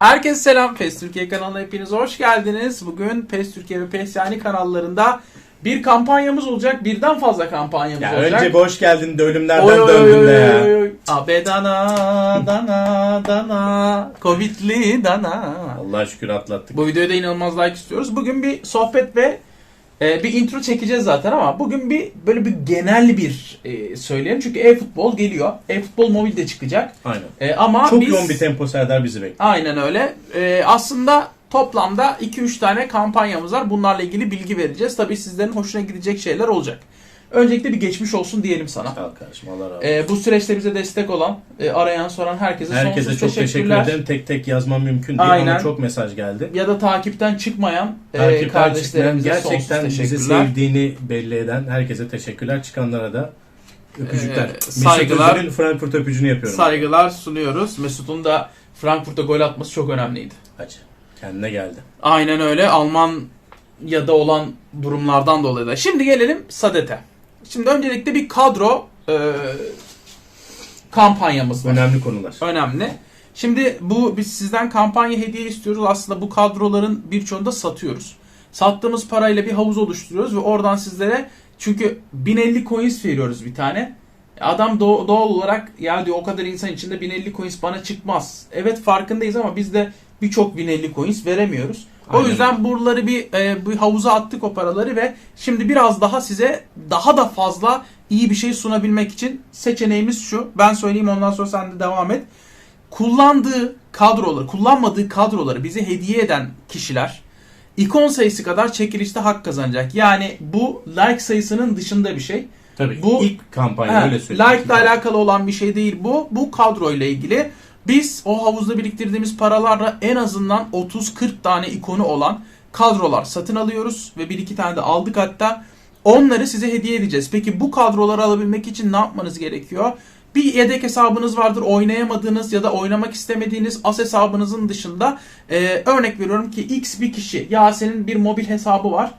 Herkese selam. PES Türkiye kanalına hepiniz hoş geldiniz. Bugün PES Türkiye ve PES Yani kanallarında bir kampanyamız olacak. Birden fazla kampanyamız Ya olacak. önce bir hoş geldin de ölümlerden Oy, döndün oy, de ya. Abe dana dana dana Covid'li dana. Allah'a şükür atlattık. Bu videoya da inanılmaz like istiyoruz. Bugün bir sohbet ve e, bir intro çekeceğiz zaten ama bugün bir böyle bir genel bir e, söyleyelim. Çünkü e-futbol geliyor. E-futbol mobil de çıkacak. Aynen. E, ama Çok biz... yoğun bir tempo Serdar bizi bekliyor. Aynen öyle. Ee, aslında toplamda 2-3 tane kampanyamız var. Bunlarla ilgili bilgi vereceğiz. Tabii sizlerin hoşuna gidecek şeyler olacak. Öncelikle bir geçmiş olsun diyelim sana. Al kardeşim Allah razı olsun. Ee, bu süreçte bize destek olan, e, arayan, soran herkese, Herkese sonsuz çok teşekkür teşekkürler. ederim. Tek tek yazmam mümkün değil Aynen. ama çok mesaj geldi. Ya da takipten çıkmayan e, Takipten kardeşlerimize gerçekten sonsuz bizi teşekkürler. sevdiğini belli eden herkese teşekkürler. Çıkanlara da öpücükler. Ee, Mesut saygılar. Özil'in Frankfurt öpücüğünü yapıyorum. Saygılar sunuyoruz. Mesut'un da Frankfurt'ta gol atması çok önemliydi. Hacı. Kendine geldi. Aynen öyle. Almanya'da olan durumlardan dolayı da. Şimdi gelelim Sadet'e. Şimdi öncelikle bir kadro e, kampanyamız var. Önemli konular. Önemli. Şimdi bu biz sizden kampanya hediye istiyoruz. Aslında bu kadroların birçoğunu da satıyoruz. Sattığımız parayla bir havuz oluşturuyoruz ve oradan sizlere çünkü 1050 coins veriyoruz bir tane. Adam doğ- doğal olarak ya diyor o kadar insan içinde 1050 coins bana çıkmaz. Evet farkındayız ama biz de birçok 1050 coins veremiyoruz. O Aynen. yüzden buraları bir, e, bir havuza attık o paraları ve şimdi biraz daha size daha da fazla iyi bir şey sunabilmek için seçeneğimiz şu. Ben söyleyeyim ondan sonra sen de devam et. Kullandığı kadroları, kullanmadığı kadroları bize hediye eden kişiler ikon sayısı kadar çekilişte hak kazanacak. Yani bu like sayısının dışında bir şey. Tabii. Bu- ilk kampanya Ha, öyle söyleyeyim. like ile alakalı olan bir şey değil bu. Bu kadro ile ilgili. Biz o havuzda biriktirdiğimiz paralarla en azından 30-40 tane ikonu olan kadrolar satın alıyoruz ve bir iki tane de aldık hatta. Onları size hediye edeceğiz. Peki bu kadroları alabilmek için ne yapmanız gerekiyor? Bir yedek hesabınız vardır oynayamadığınız ya da oynamak istemediğiniz as hesabınızın dışında e, örnek veriyorum ki x bir kişi Yasin'in bir mobil hesabı var.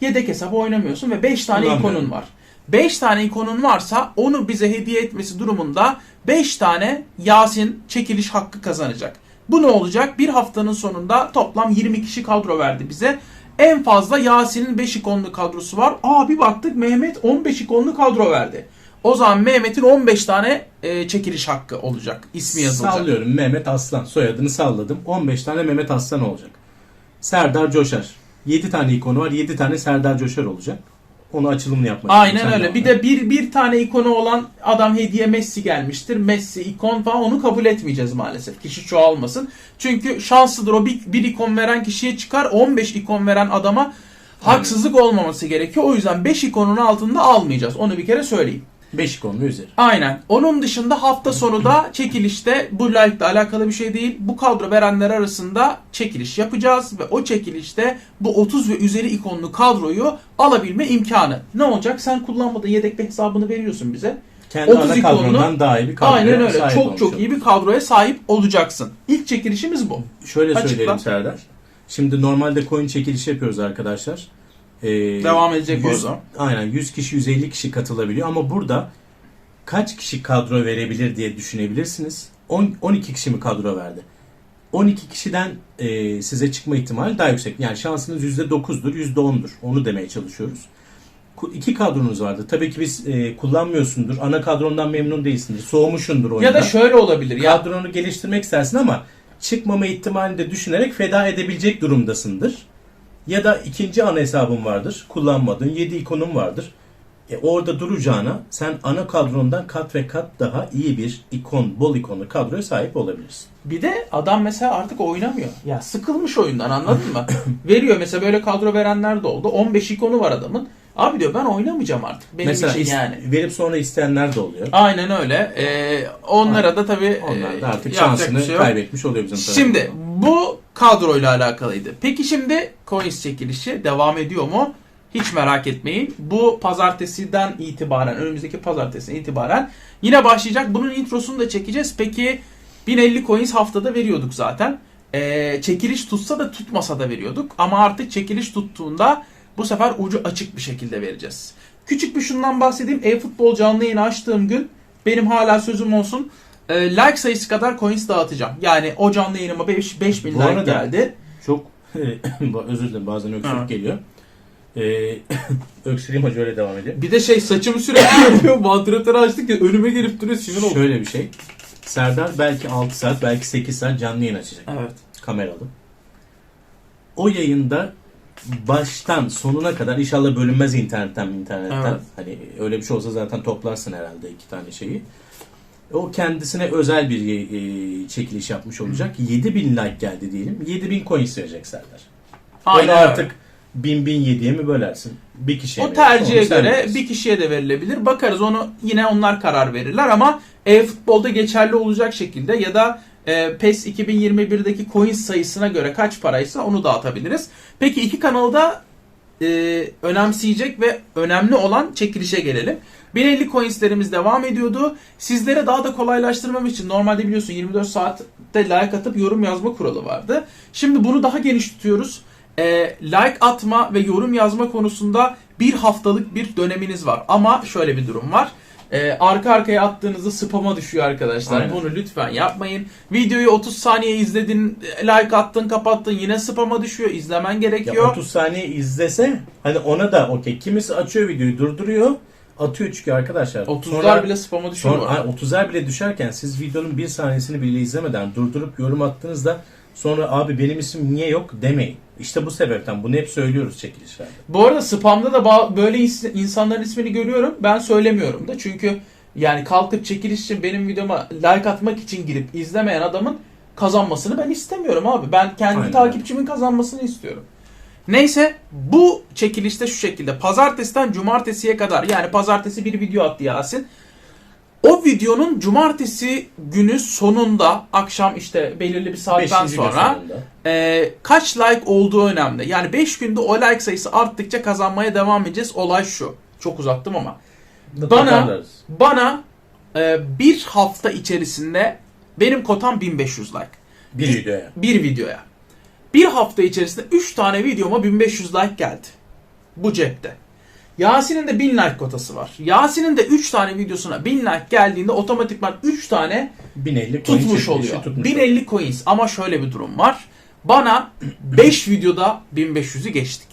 Yedek hesabı oynamıyorsun ve 5 tane ikonun var. 5 tane ikonun varsa onu bize hediye etmesi durumunda 5 tane Yasin çekiliş hakkı kazanacak. Bu ne olacak? Bir haftanın sonunda toplam 20 kişi kadro verdi bize. En fazla Yasin'in 5 ikonlu kadrosu var. Aa bir baktık Mehmet 15 ikonlu kadro verdi. O zaman Mehmet'in 15 tane e, çekiliş hakkı olacak. İsmi yazılacak. Sallıyorum Mehmet Aslan. Soyadını salladım. 15 tane Mehmet Aslan olacak. Serdar Coşar. 7 tane ikonu var. 7 tane Serdar Coşar olacak. Onu açılımını yapmak Aynen öyle. Bir de bir bir tane ikonu olan adam hediye Messi gelmiştir. Messi ikon falan onu kabul etmeyeceğiz maalesef. Kişi çoğalmasın. Çünkü şanslıdır o bir, bir ikon veren kişiye çıkar 15 ikon veren adama haksızlık olmaması gerekiyor. O yüzden 5 ikonun altında almayacağız. Onu bir kere söyleyeyim. 5 ikonlu üzeri. Aynen. Onun dışında hafta sonu da çekilişte bu like ile alakalı bir şey değil. Bu kadro verenler arasında çekiliş yapacağız ve o çekilişte bu 30 ve üzeri ikonlu kadroyu alabilme imkanı. Ne olacak? Sen kullanmadığın yedek bir hesabını veriyorsun bize. Kendi 30 ana kadrondan daha iyi bir kadroya Aynen öyle. sahip Çok çok iyi bir kadroya sahip olacaksın. İlk çekilişimiz bu. Şöyle Açıkla. söyleyelim Serdar. Şimdi normalde coin çekilişi yapıyoruz arkadaşlar. Ee, Devam edecek bu o 100 zaman. Aynen 100 kişi 150 kişi katılabiliyor ama burada kaç kişi kadro verebilir diye düşünebilirsiniz. 10, 12 kişi mi kadro verdi? 12 kişiden e, size çıkma ihtimali daha yüksek. Yani şansınız %9'dur, %10'dur. Onu demeye çalışıyoruz. İki kadronuz vardı. Tabii ki biz e, kullanmıyorsundur. Ana kadrondan memnun değilsindir. Soğumuşundur oyunda. Ya da şöyle olabilir. Ya kadronu geliştirmek istersin ama çıkmama ihtimalini de düşünerek feda edebilecek durumdasındır. Ya da ikinci ana hesabın vardır. Kullanmadığın 7 ikonun vardır. E orada duracağına sen ana kadrondan kat ve kat daha iyi bir ikon, bol ikonlu kadroya sahip olabilirsin. Bir de adam mesela artık oynamıyor. Ya sıkılmış oyundan anladın mı? Veriyor mesela böyle kadro verenler de oldu. 15 ikonu var adamın. Abi diyor ben oynamayacağım artık. Benim Mesela için yani. verip sonra isteyenler de oluyor. Aynen öyle. Ee, onlara da tabii Onlar da e, artık şansını şey yok. kaybetmiş oluyor bizim tarafımızda. Şimdi bu kadroyla alakalıydı. Peki şimdi coins çekilişi devam ediyor mu? Hiç merak etmeyin. Bu pazartesiden itibaren, önümüzdeki pazartesiden itibaren yine başlayacak. Bunun introsunu da çekeceğiz. Peki 1050 coins haftada veriyorduk zaten. Ee, çekiliş tutsa da tutmasa da veriyorduk. Ama artık çekiliş tuttuğunda bu sefer ucu açık bir şekilde vereceğiz. Küçük bir şundan bahsedeyim. E-futbol canlı yayını açtığım gün benim hala sözüm olsun. E, like sayısı kadar coins dağıtacağım. Yani o canlı yayınıma 5 5000 Bu like arada- geldi. Çok özür dilerim bazen öksürük geliyor. Ee, öksüreyim hoca öyle devam ediyor. Bir de şey saçımı sürekli yapıyor. Vantilatörü açtık ya önüme gelip duruyor sinir oldu. Şöyle bir şey. Serdar belki 6 saat belki 8 saat canlı yayın açacak. Evet. kameralı. O yayında baştan sonuna kadar inşallah bölünmez internetten internetten. Evet. Hani öyle bir şey olsa zaten toplarsın herhalde iki tane şeyi. O kendisine özel bir e, çekiliş yapmış olacak. 7000 like geldi diyelim. 7000 coins verecek Serdar. Aynen Onu öyle. artık 1000 1000 7'ye mi bölersin? Bir kişiye O verirsin? tercihe göre bilirsin. bir kişiye de verilebilir. Bakarız onu yine onlar karar verirler ama e-futbolda geçerli olacak şekilde ya da e, PES 2021'deki coins sayısına göre kaç paraysa onu dağıtabiliriz. Peki iki kanalı da e, önemseyecek ve önemli olan çekilişe gelelim. 1050 coinslerimiz devam ediyordu. Sizlere daha da kolaylaştırmam için normalde biliyorsun 24 saatte like atıp yorum yazma kuralı vardı. Şimdi bunu daha geniş tutuyoruz. E, like atma ve yorum yazma konusunda bir haftalık bir döneminiz var. Ama şöyle bir durum var. E, arka arkaya attığınızda spama düşüyor arkadaşlar. Aynen. Bunu lütfen yapmayın. Videoyu 30 saniye izledin, like attın, kapattın yine spama düşüyor. İzlemen Ya gerekiyor. 30 saniye izlese hani ona da okey. Kimisi açıyor videoyu durduruyor. Atıyor çünkü arkadaşlar. 30'lar Sonra- bile spama düşüyor. Sonra arada. ay, 30'er bile düşerken siz videonun bir saniyesini bile izlemeden durdurup yorum attığınızda sonra abi benim isim niye yok demeyin. İşte bu sebepten bunu hep söylüyoruz çekilişlerde. Bu arada spamda da böyle insanların ismini görüyorum. Ben söylemiyorum da. Çünkü yani kalkıp çekiliş için benim videoma like atmak için girip izlemeyen adamın kazanmasını ben istemiyorum abi. Ben kendi Aynen. takipçimin kazanmasını istiyorum. Neyse bu çekilişte şu şekilde. Pazartesiden cumartesiye kadar yani pazartesi bir video attı Yasin. O videonun cumartesi günü sonunda akşam işte belirli bir saatten Beşinci sonra e, kaç like olduğu önemli. Yani 5 günde o like sayısı arttıkça kazanmaya devam edeceğiz. Olay şu. Çok uzattım ama. Bana bana e, bir hafta içerisinde benim kotam 1500 like. bir videoya. Bir videoya. Bir hafta içerisinde 3 tane videoma 1500 like geldi. Bu cepte. Yasin'in de 1000 like kotası var. Yasin'in de 3 tane videosuna 1000 like geldiğinde otomatikman 3 tane 1050 coin tutmuş oluyor. tutmuş 1050 coins ama şöyle bir durum var. Bana 5 videoda 1500'ü geçtik.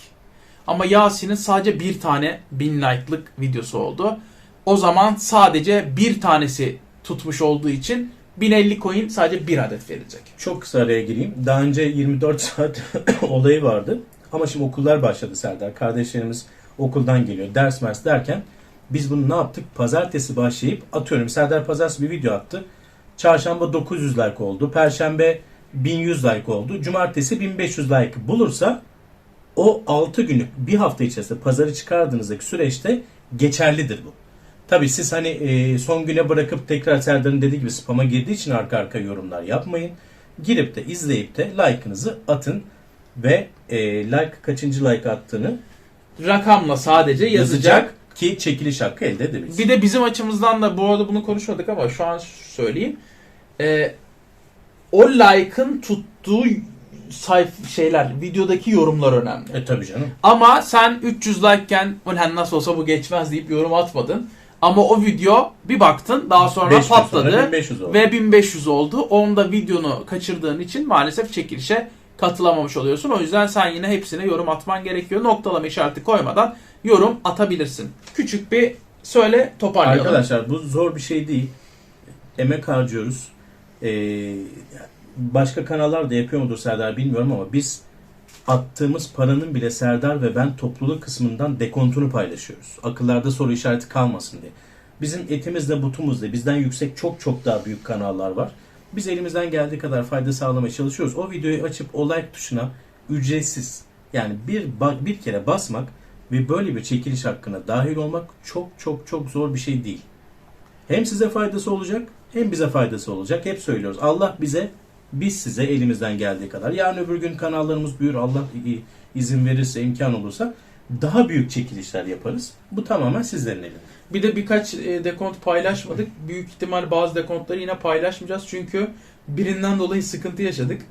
Ama Yasin'in sadece bir tane 1000 like'lık videosu oldu. O zaman sadece bir tanesi tutmuş olduğu için 1050 coin sadece bir adet verilecek. Çok kısa araya gireyim. Daha önce 24 saat olayı vardı. Ama şimdi okullar başladı Serdar. Kardeşlerimiz okuldan geliyor. Ders mers derken biz bunu ne yaptık? Pazartesi başlayıp atıyorum. Serdar pazartesi bir video attı. Çarşamba 900 like oldu. Perşembe 1100 like oldu. Cumartesi 1500 like bulursa o 6 günlük bir hafta içerisinde pazarı çıkardığınızdaki süreçte geçerlidir bu. Tabii siz hani e, son güne bırakıp tekrar Serdar'ın dediği gibi spama girdiği için arka arka yorumlar yapmayın. Girip de izleyip de like'ınızı atın ve e, like kaçıncı like attığını Rakamla sadece yazacak. yazacak ki çekiliş hakkı elde edebilsin. Bir de bizim açımızdan da bu arada bunu konuşmadık ama şu an söyleyeyim. Ee, o like'ın tuttuğu sayf şeyler, videodaki yorumlar önemli. E tabii canım. Ama sen 300 likeken ulan nasıl olsa bu geçmez deyip yorum atmadın. Ama o video bir baktın daha sonra 5 gün sonra patladı 1500 oldu. ve 1500 oldu. Onda videonu kaçırdığın için maalesef çekilişe katılamamış oluyorsun. O yüzden sen yine hepsine yorum atman gerekiyor. Noktalama işareti koymadan yorum atabilirsin. Küçük bir söyle toparlayalım. Arkadaşlar bu zor bir şey değil. Emek harcıyoruz. Ee, başka kanallar da yapıyor mudur Serdar bilmiyorum ama biz attığımız paranın bile Serdar ve ben topluluk kısmından dekontunu paylaşıyoruz. Akıllarda soru işareti kalmasın diye. Bizim etimizde butumuzda bizden yüksek çok çok daha büyük kanallar var. Biz elimizden geldiği kadar fayda sağlamaya çalışıyoruz. O videoyu açıp o like tuşuna ücretsiz yani bir bir kere basmak ve böyle bir çekiliş hakkına dahil olmak çok çok çok zor bir şey değil. Hem size faydası olacak hem bize faydası olacak. Hep söylüyoruz. Allah bize biz size elimizden geldiği kadar. Yarın öbür gün kanallarımız büyür. Allah izin verirse, imkan olursa daha büyük çekilişler yaparız. Bu tamamen sizlerin elinde. Bir de birkaç e, dekont paylaşmadık. Büyük ihtimal bazı dekontları yine paylaşmayacağız. Çünkü birinden dolayı sıkıntı yaşadık.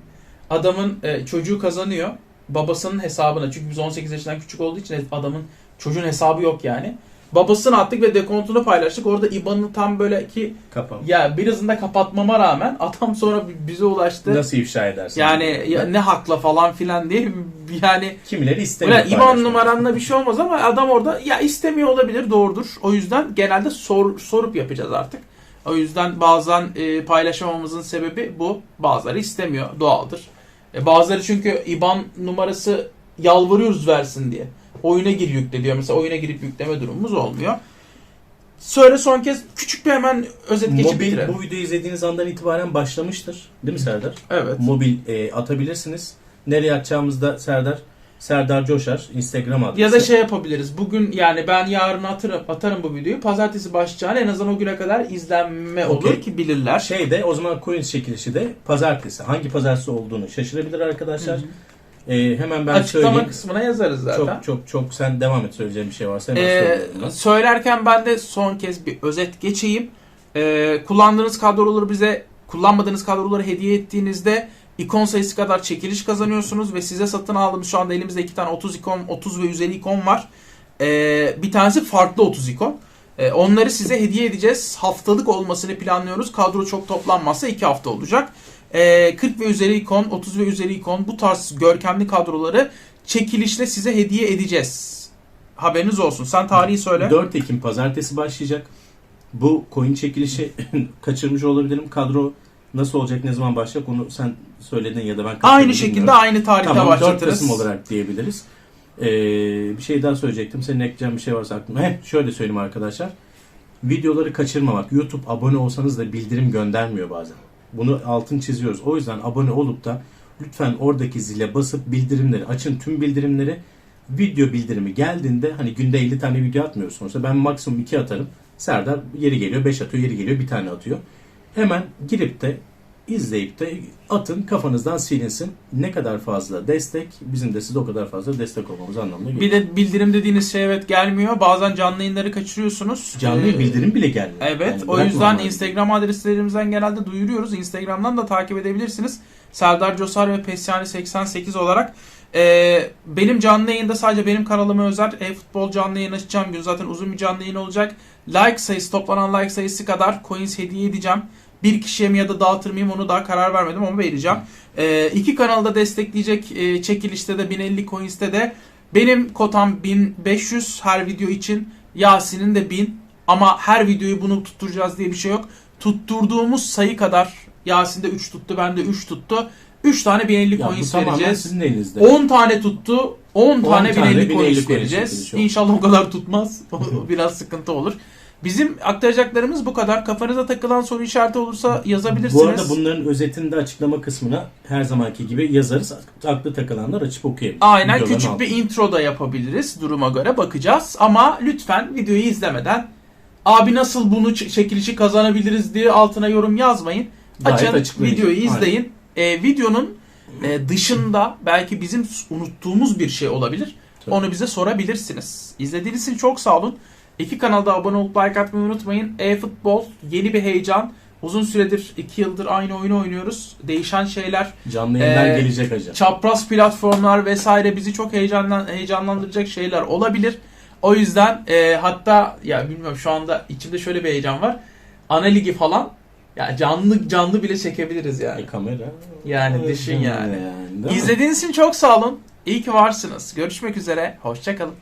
Adamın e, çocuğu kazanıyor. Babasının hesabına çünkü biz 18 yaşından küçük olduğu için adamın çocuğun hesabı yok yani. Babasını attık ve dekontunu paylaştık. Orada IBAN'ı tam böyle ki Kapam. ya birazını da kapatmama rağmen adam sonra bize ulaştı. Nasıl ifşa edersin? Yani ya ne hakla falan filan diye yani Kimileri istemiyor. Böyle IBAN numaranla bir şey olmaz ama adam orada ya istemiyor olabilir doğrudur. O yüzden genelde sor, sorup yapacağız artık. O yüzden bazen e, paylaşamamızın sebebi bu. Bazıları istemiyor doğaldır. E, bazıları çünkü IBAN numarası yalvarıyoruz versin diye. Oyuna gir yükle diyor. Mesela oyuna girip yükleme durumumuz olmuyor. Söyle son kez küçük bir hemen özet geçip Mobil bitirelim. bu videoyu izlediğiniz andan itibaren başlamıştır. Değil mi Serdar? Evet. Mobil e, atabilirsiniz. Nereye atacağımızda Serdar Serdar Coşar Instagram adresi. Ya da şey yapabiliriz. Bugün yani ben yarın atarım, atarım bu videoyu. Pazartesi başlayacağını en azından o güne kadar izlenme olur Okey. ki bilirler. Şey de o zaman coins çekilişi de pazartesi. Hangi pazartesi olduğunu şaşırabilir arkadaşlar. E, hemen ben Açıklama söyleyeyim. kısmına yazarız zaten. Çok çok çok sen devam et söyleyeceğim bir şey varsa hemen Ee, söylerken ben de son kez bir özet geçeyim. Ee, kullandığınız kadroları bize kullanmadığınız kadroları hediye ettiğinizde ikon sayısı kadar çekiliş kazanıyorsunuz ve size satın aldığımız şu anda elimizde iki tane 30 ikon, 30 ve üzeri ikon var. Ee, bir tanesi farklı 30 ikon. Ee, onları size hediye edeceğiz. Haftalık olmasını planlıyoruz. Kadro çok toplanmazsa 2 hafta olacak. Ee, 40 ve üzeri ikon, 30 ve üzeri ikon bu tarz görkemli kadroları çekilişle size hediye edeceğiz. Haberiniz olsun. Sen tarihi söyle. 4 Ekim pazartesi başlayacak. Bu coin çekilişi kaçırmış olabilirim. Kadro nasıl olacak, ne zaman başlayacak onu sen söyledin ya da ben Aynı şekilde bilmiyorum. aynı tarihte Tamam 4 başlatırız. Kasım olarak diyebiliriz. Ee, bir şey daha söyleyecektim. Senin ekleyeceğin bir şey varsa aklıma. Heh, şöyle söyleyeyim arkadaşlar. Videoları kaçırmamak. YouTube abone olsanız da bildirim göndermiyor bazen. Bunu altın çiziyoruz. O yüzden abone olup da lütfen oradaki zile basıp bildirimleri açın. Tüm bildirimleri video bildirimi geldiğinde hani günde 50 tane video atmıyoruz sonuçta. Ben maksimum 2 atarım. Serdar yeri geliyor 5 atıyor, yeri geliyor bir tane atıyor. Hemen girip de izleyip de atın kafanızdan silinsin. Ne kadar fazla destek bizim de size o kadar fazla destek olmamız anlamına geliyor. Bir de bildirim dediğiniz şey evet gelmiyor. Bazen canlı yayınları kaçırıyorsunuz. Canlı Ee, bildirim bile gelmiyor. Evet. Yani o yüzden. Instagram adreslerimizden genelde duyuruyoruz. Instagram'dan da takip edebilirsiniz. Serdar Cosar ve Pesyani 88 olarak. Ee, benim canlı yayında sadece benim kanalıma özel e-futbol canlı yayın açacağım gün zaten uzun bir canlı yayın olacak. Like sayısı toplanan like sayısı kadar coins hediye edeceğim. Bir kişiye mi ya da dağıtır mıyım onu daha karar vermedim ama vereceğim. Ee, iki kanalda destekleyecek e, çekilişte de 1050 coins'te de benim kotam 1500 her video için. Yasin'in de 1000 ama her videoyu bunu tutturacağız diye bir şey yok. Tutturduğumuz sayı kadar Yasin de 3 tuttu, ben de 3 tuttu. 3 tane 1050 Ya coins vereceğiz. sizin elinizde. 10 tane tuttu. 10 tane tane 1050 1050 coins vereceğiz. İnşallah o kadar tutmaz. Biraz sıkıntı olur. Bizim aktaracaklarımız bu kadar. Kafanıza takılan soru işareti olursa yazabilirsiniz. Bu arada bunların özetini de açıklama kısmına her zamanki gibi yazarız. Aklı takılanlar açıp okuyabilir. Aynen küçük altına. bir intro da yapabiliriz. Duruma göre bakacağız. Ama lütfen videoyu izlemeden abi nasıl bunu çekilişi kazanabiliriz diye altına yorum yazmayın. Gayet Açın videoyu Aynen. izleyin. Ee, videonun e, dışında belki bizim unuttuğumuz bir şey olabilir. Tabii. Onu bize sorabilirsiniz. İzlediğiniz için çok sağ olun. İki kanalda abone olup like atmayı unutmayın. E-futbol yeni bir heyecan. Uzun süredir iki yıldır aynı oyunu oynuyoruz. Değişen şeyler, Canlı yayınlar Ee, gelecek hacı. çapraz platformlar vesaire bizi çok heyecanlan heyecanlandıracak şeyler olabilir. O yüzden e, hatta ya bilmiyorum şu anda içimde şöyle bir heyecan var. Ana ligi falan ya canlı canlı bile çekebiliriz yani. E, kamera. Yani düşün yani. mi? İzlediğiniz için çok sağ olun. İyi ki varsınız. Görüşmek üzere. Hoşçakalın.